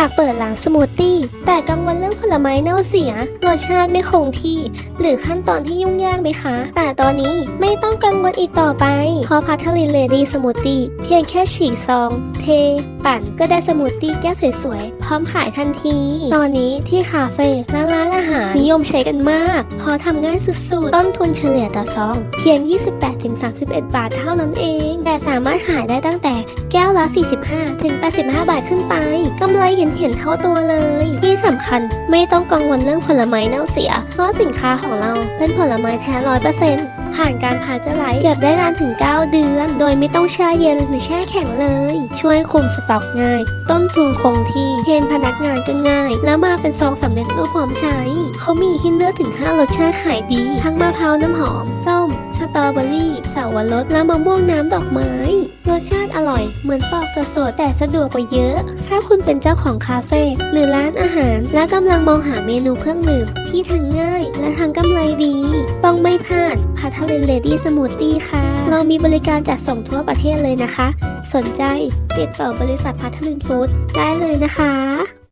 อยากเปิดร้านสมูทตี้แต่กังวลเรื่องผลไม้เน่าเสียรสชาติไม่คงที่ หรือขั้นตอนที่ยุ่งยากไหมคะ แต่ตอนนี้ไม่ต้องกังวลอีกต่อไปเพราะพัทลินเลดี้สมูทตี้เพียงแค่ฉีกซอง เท ปั่นก็ได้สมูทตี้แก้วสวยๆ พร้อมขายทันที ตอนนี้ที่คาเฟ่และร้านอาหาร นิยมใช้กันมากเพราะทำง่ายสุดๆ ต้นทุนเฉลี่ยต่อซอง เพียง 28-31 บาทเท่านั้นเอง แต่สามารถขายได้ตั้งแต่แก้วละ 45-85 บาทขึ้นไปกำไรเห็นเห็นๆเท่าตัวเลย ที่สำคัญไม่ต้องกังวลเรื่องผลไม้เน่าเสีย เพราะสินค้าของเราเป็นผลไม้แท้ร้อยเปอร์เซ็นต์ผ่านการพาเจอร์ไลท์เก็บได้นานถึง 9 เดือน โดยไม่ต้องแช่เย็นหรือแช่แข็งเลย ช่วยคุมสต็อกง่าย ต้นทุนคงที่เทนพนักงานก็ง่าย แล้วมาเป็นซองสำเร็จรูปพร้อมใช้ เขามีให้เลือกถึง 5 รสชาติขายดี ทั้งมะพร้าวน้ำหอมส้ม สตรอเบอรี่สาวรสและมะม่วงน้ำดอกไม้ รสชาติอร่อย เหมือนปอกสดๆแต่สะดวกกว่าเยอะ ถ้าคุณเป็นเจ้าของคาเฟ่หรือร้านอาหาร และกำลังมองหาเมนูเครื่องดื่มที่ทานง่ายและทางกำไรดี ต้องไม่พลาดพาทเลนเลดี้สมูทตี้ค่ะ เรามีบริการจัดส่งทั่วประเทศเลยนะคะ สนใจติดต่อบริษัทพัทลินฟู้ดได้เลยนะคะ